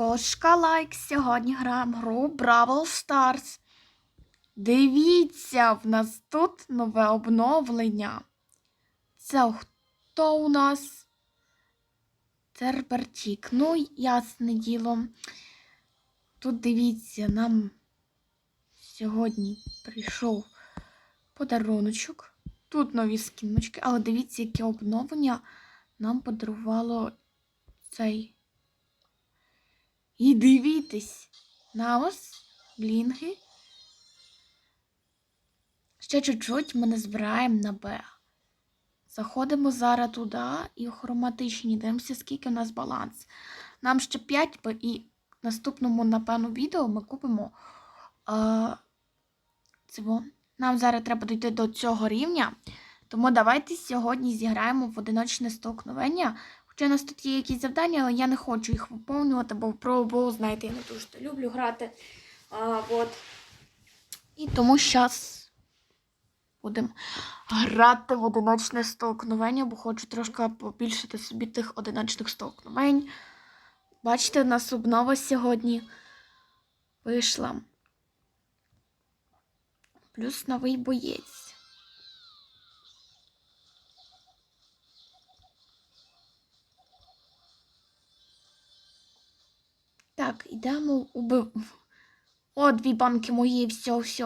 Кошка лайк. Сьогодні граємо гру Бравл Stars. Дивіться, в нас тут нове обновлення. Це хто у нас? Тербертік. Ну, ясне діло. Тут дивіться, нам сьогодні прийшов подаруночок. Тут нові скіночки, але дивіться, яке обновлення нам подарувало цей. І дивітесь на ось блінги. Ще чуть-чуть ми не збираємо на Б. Заходимо зараз туди і в хроматичні. Дивимося, скільки в нас баланс. Нам ще 5 Б і в наступному, напевно, відео ми купимо. А, цього. Нам зараз треба дійти до цього рівня. Тому давайте сьогодні зіграємо в одиночне столкновення. Хоча у нас тут є якісь завдання, але я не хочу їх виповнювати, бо про бо, знаєте, я не дуже люблю грати. А, от. І тому зараз будемо грати в одиночне столкновення, бо хочу трошки побільшити собі тих одиночних столкновень. Бачите, у нас обнова сьогодні вийшла. Плюс новий боєць. Так, ідемо убив. О, дві банки мої, все, все.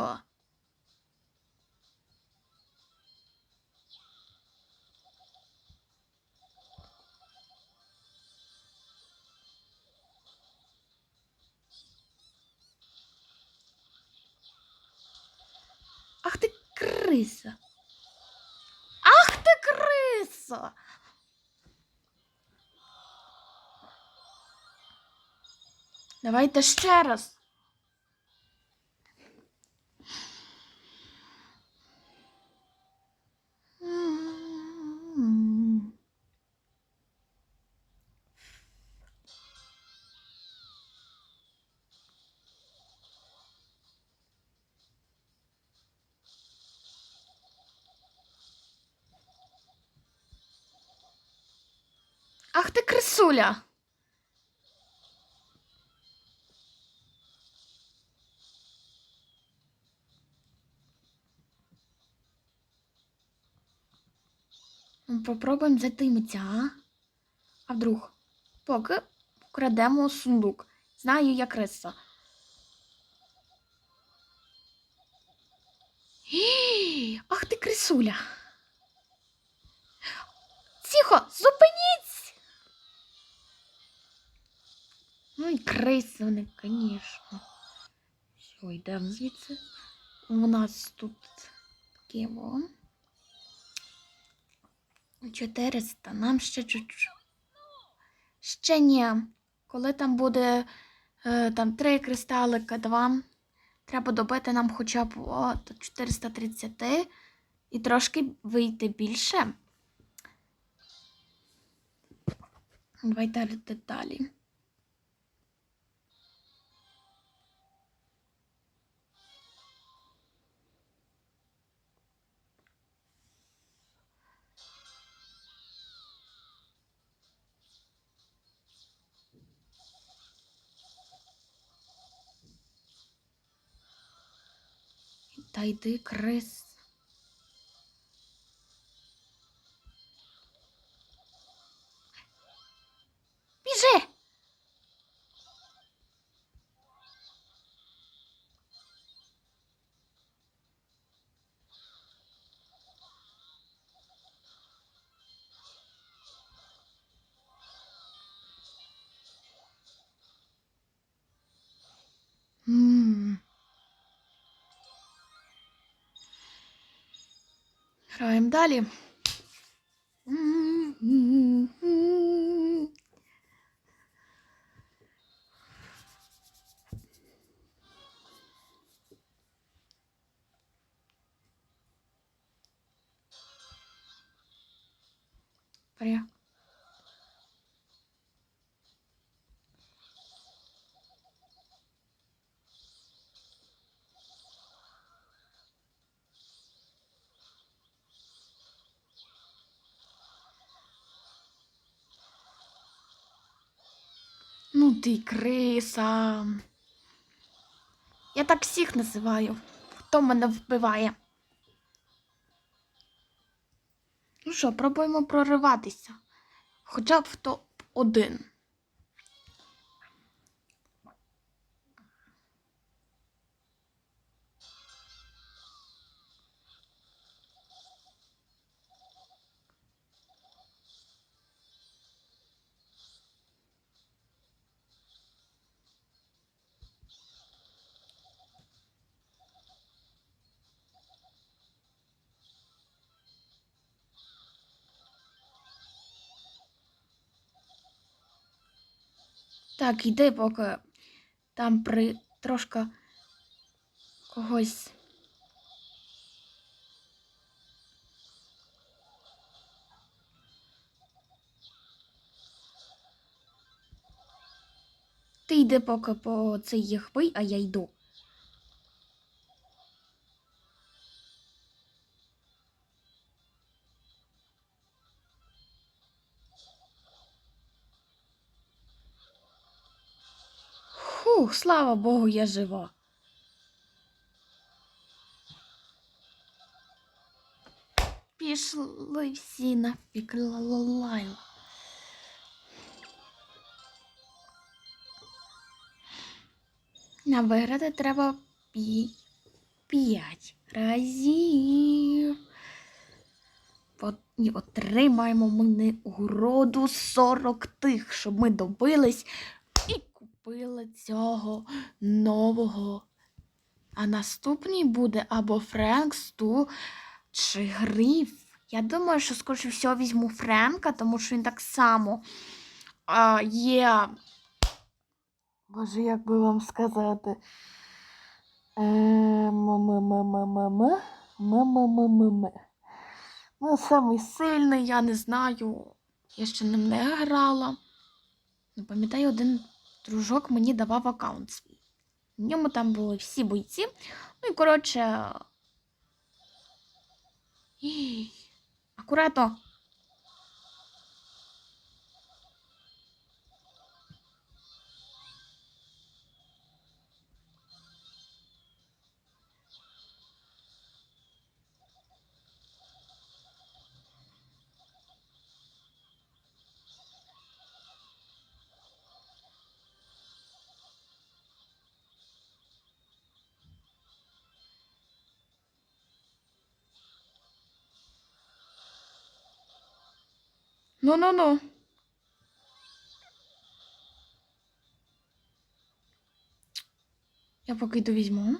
Ах ти криса. Ах ти криса. Давайте ще раз. Ах ти крисуля. Попробуємо затимитися, а? А вдруг? Поки крадемо сундук. Знаю, я криса. Гі! Ах ти крисуля. Тихо, зупиніться! Ну і криси вони, звісно. Все, йдемо звідси. У нас тут таке во. 400, нам ще чуть-чуть. Ще ні. Коли там буде е, там 3 кристалика, 2, треба добити нам хоча б о, 430 і трошки вийти більше. Давайте деталі. Та йди, Крис. Біжи! Граємо далі. Ти криса. Я так всіх називаю. Хто мене вбиває? Ну що, пробуємо прориватися. Хоча б хто топ-1. Так, йди, поки там при трошки когось. Ти йди поки по цей їх пий, а я йду. Слава Богу, я жива. Пішли всі нафіг ла-ла-лайла. На виграти треба п'ять разів. І отримаємо ми нагороду 40 тих, щоб ми добились і купили цього нового. А наступний буде або Френк, Сту чи Гриф. Я думаю, що скоріше всього візьму Френка, тому що він так само а, є. Боже, як би вам сказати? М-м-м-м-м. Ну, самий сильний, я не знаю. Я ще ним не грала. Не пам'ятаю, один дружок мені давав аккаунт свій. В ньому там були всі бойці. Ну і коротше. Акуратно. Ну-ну-ну. Я поки йду візьму.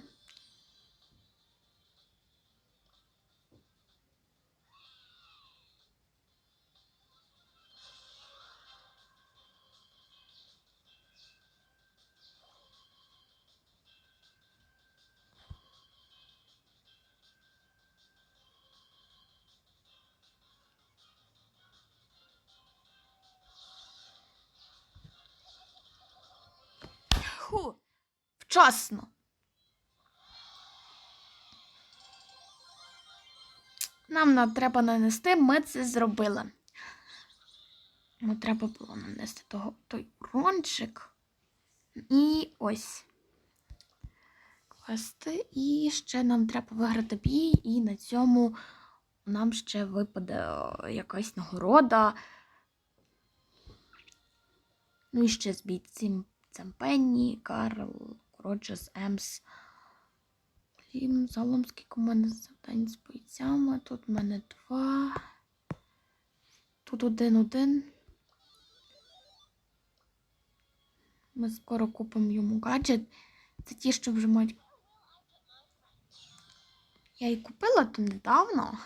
Ху, вчасно. Нам на- треба нанести, ми це зробили. Ну, треба було нанести того, той рончик. І ось. Класти. І ще нам треба виграти бій, і на цьому нам ще випаде е, якась нагорода. Ну і ще з бійцем цим Пенні, Карл, з Емс. Крім загалом, скільки у мене завдань з бойцями. Тут в мене два. Тут один-один. Ми скоро купимо йому гаджет. Це ті, що вже мають. Я її купила то недавно.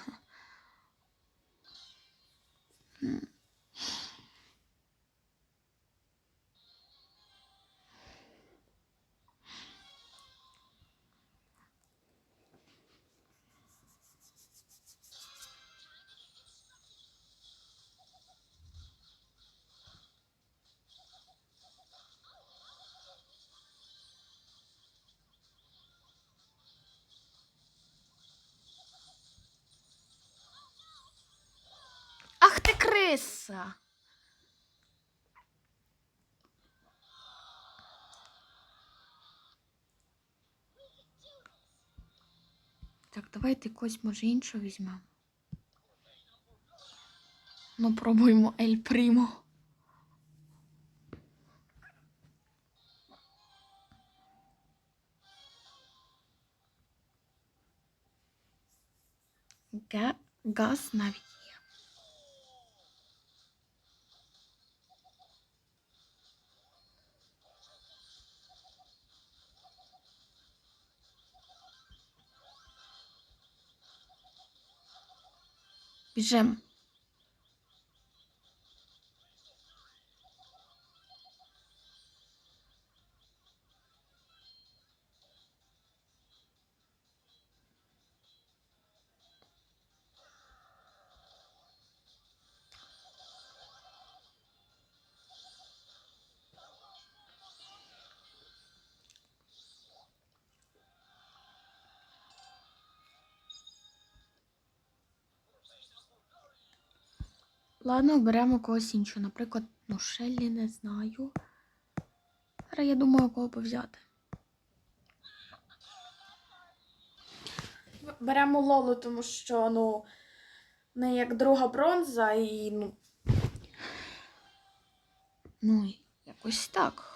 Давайте якось, може, іншого візьмемо. Ну, пробуємо Ель Примо. Га- газ навіть є. Ладно, оберемо когось іншого. Наприклад, ну, Шеллі не знаю. Зараз я думаю, кого повзяти. Беремо Лолу, тому що, ну, не як друга бронза і, ну. Ну, якось так.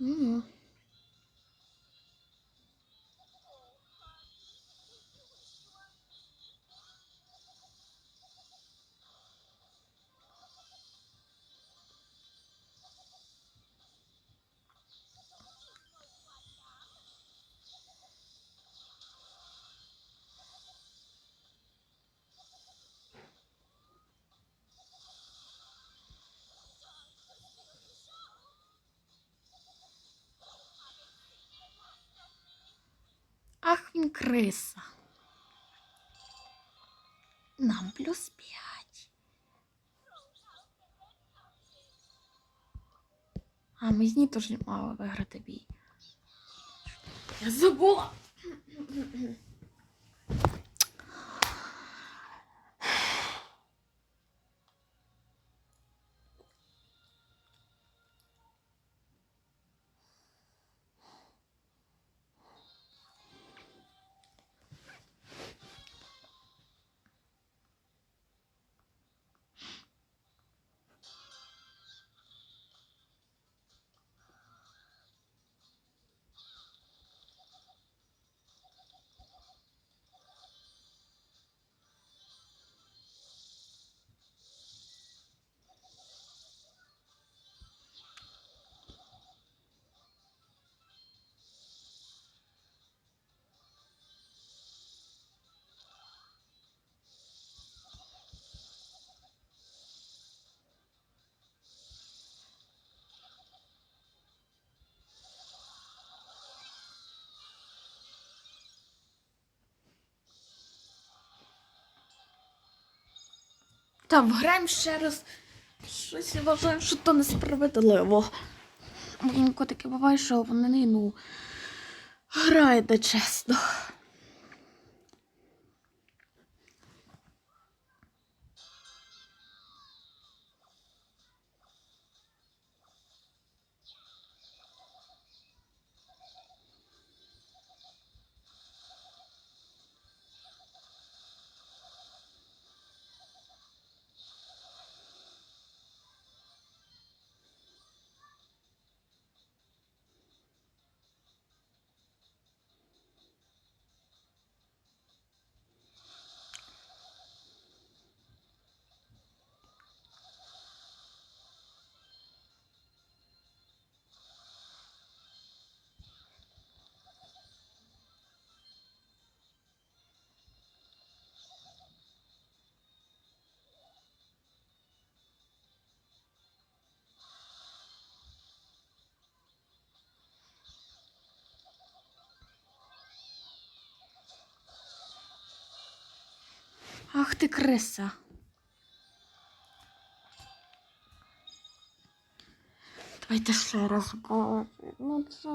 Mm. Криса. Нам плюс п'ять. А, ми з ній теж мали виграти бій. Я забула. Та граємо ще раз. Щось я вважаю, що то несправедливо. Інколи таке буває, що вони, ну, грають нечесно. Ах ти криса. Давайте ще раз, ну це.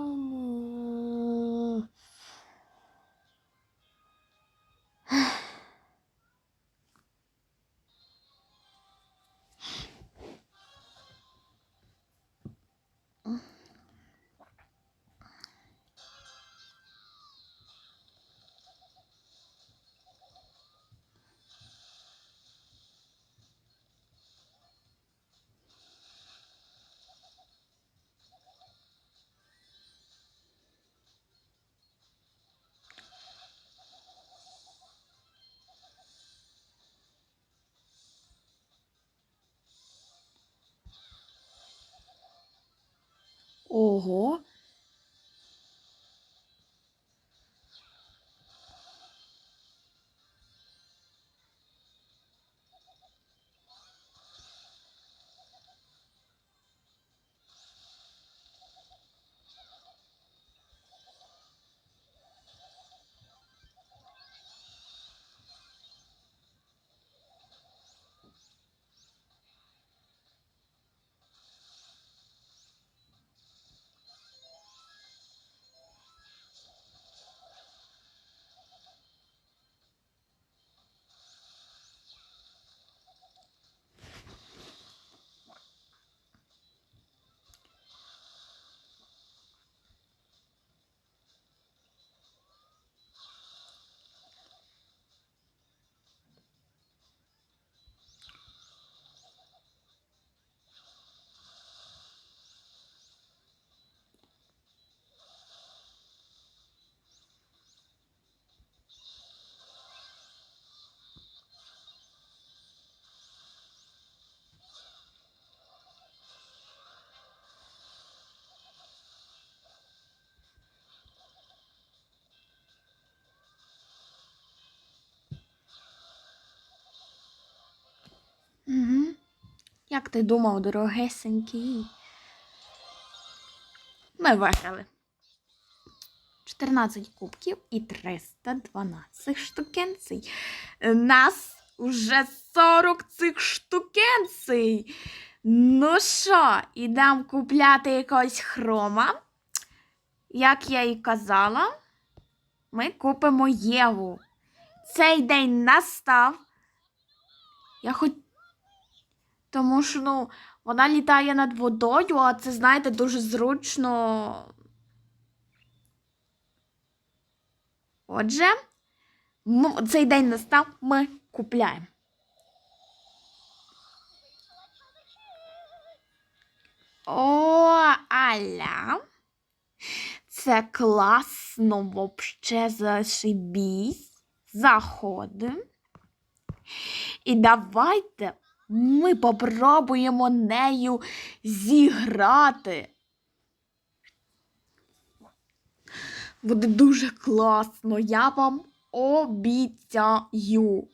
Ого. Угу. Як ти думав, дорогесенький? Ми виграли. 14 кубків і 312 штукенцій. Нас уже 40 цих штукенцій. Ну що, ідемо купляти якогось хрома. Як я і казала, ми купимо Єву. Цей день настав. Я хоч. Тому що, ну, вона літає над водою, а це, знаєте, дуже зручно. Отже, цей день настав, ми купляємо. О, аля. Це класно вообще зашибісь. Заходимо. І давайте ми попробуємо нею зіграти. Буде дуже класно, я вам обіцяю.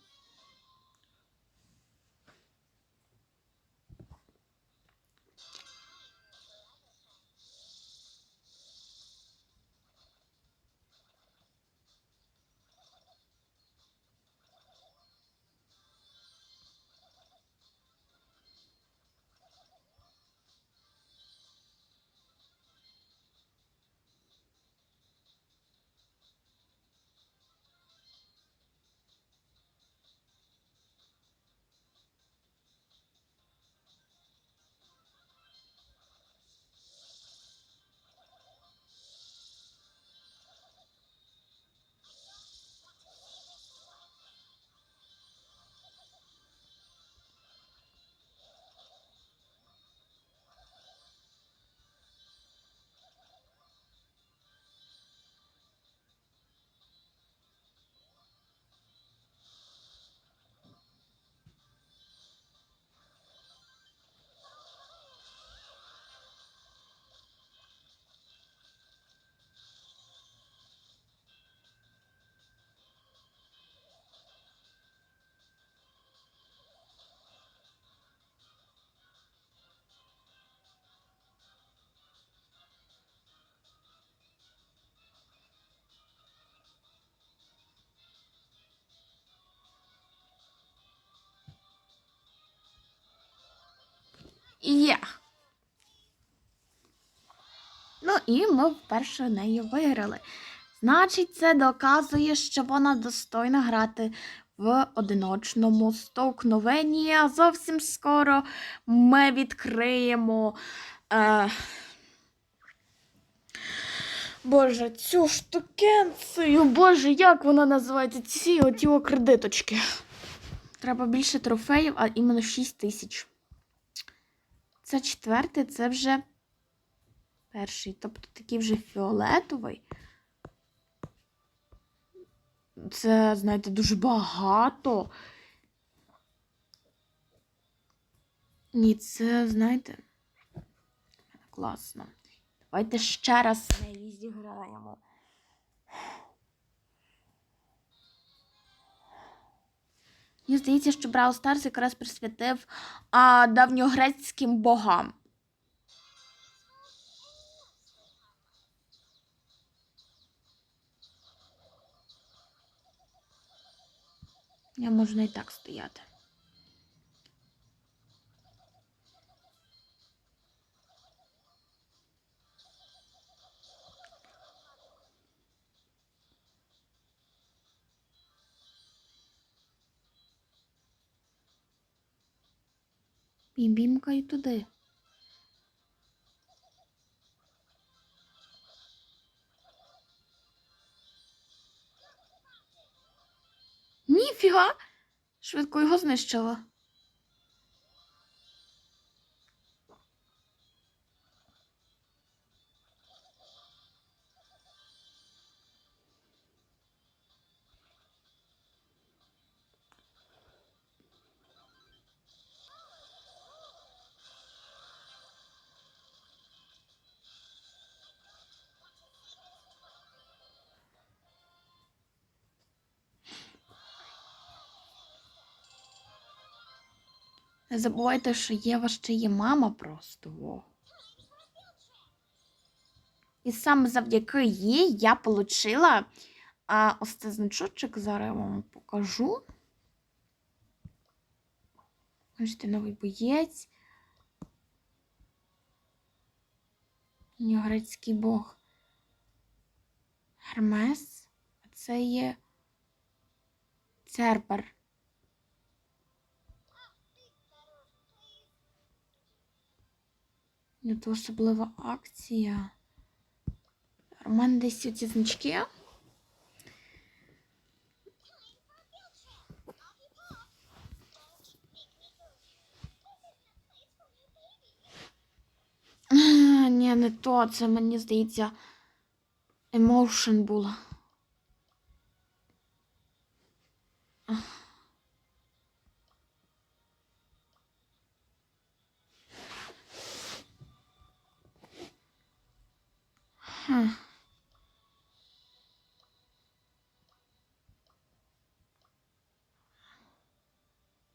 Є. Ну і ми вперше неї виграли. Значить, це доказує, що вона достойна грати в одиночному стовкновенні. А зовсім скоро ми відкриємо. Е... Боже, цю штукенцію. Боже, як вона називається? Ці оті кредиточки. Треба більше трофеїв, а іменно 6 тисяч. Це четвертий, це вже перший. Тобто такий вже фіолетовий. Це, знаєте, дуже багато. Ні, це, знаєте, класно. Давайте ще раз в неї зіграємо. Мені здається, що Брау Старс якраз присвятив а, давньогрецьким богам. Я можна і так стояти. Бім-бімкаю туди. Ніфіга! Швидко його знищила. Не забувайте, що Єва ще є мама просто. І саме завдяки їй я отримала ось цей значочок, зараз я вам покажу. Бачите, новий боєць. Грецький бог. Гермес. А це є Цербер. Не то особлива акція. У мене десь ці значки. Ні, не то. Це мені здається емоушен було.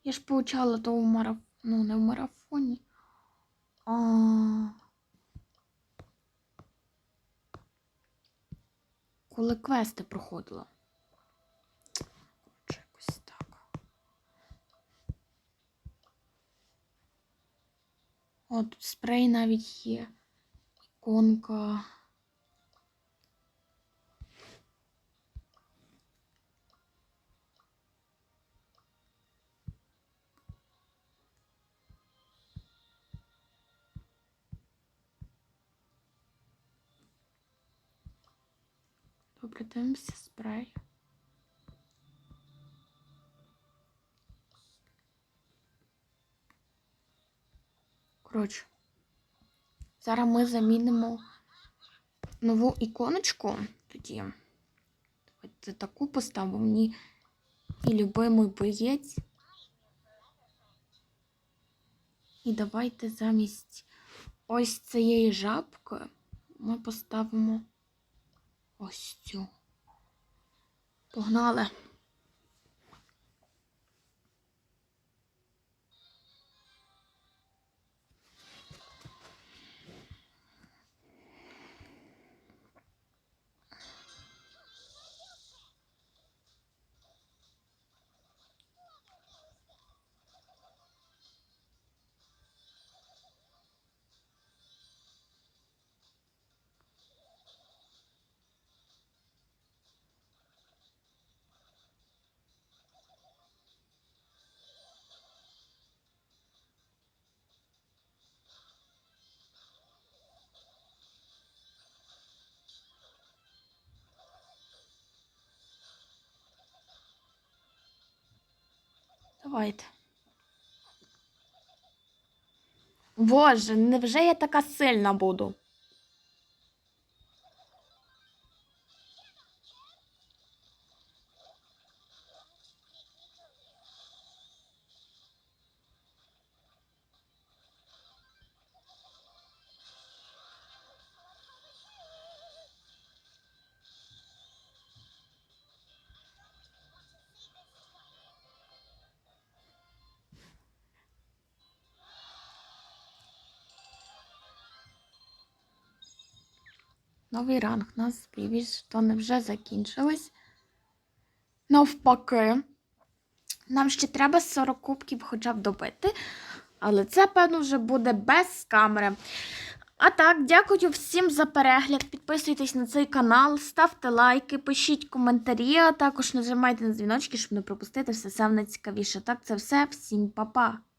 Я ж получала то в марафоні, ну, не в марафоні. А... Коли квести проходила. Якось так. О, тут спрей навіть є. Іконка. Добре, дивимося спрей. Коротше, зараз ми замінимо нову іконочку тоді. Давайте таку поставимо мені і любимий боєць. І давайте замість ось цієї жабки ми поставимо ось цю. Погнали. Давайте. Боже, невже я така сильна буду? Новий ранг. У нас штани вже закінчились. Навпаки. Нам ще треба 40 кубків хоча б добити. Але це, певно, вже буде без камери. А так, дякую всім за перегляд. Підписуйтесь на цей канал, ставте лайки, пишіть коментарі, а також нажимайте на дзвіночки, щоб не пропустити все саме найцікавіше. Так, це все. Всім па-па!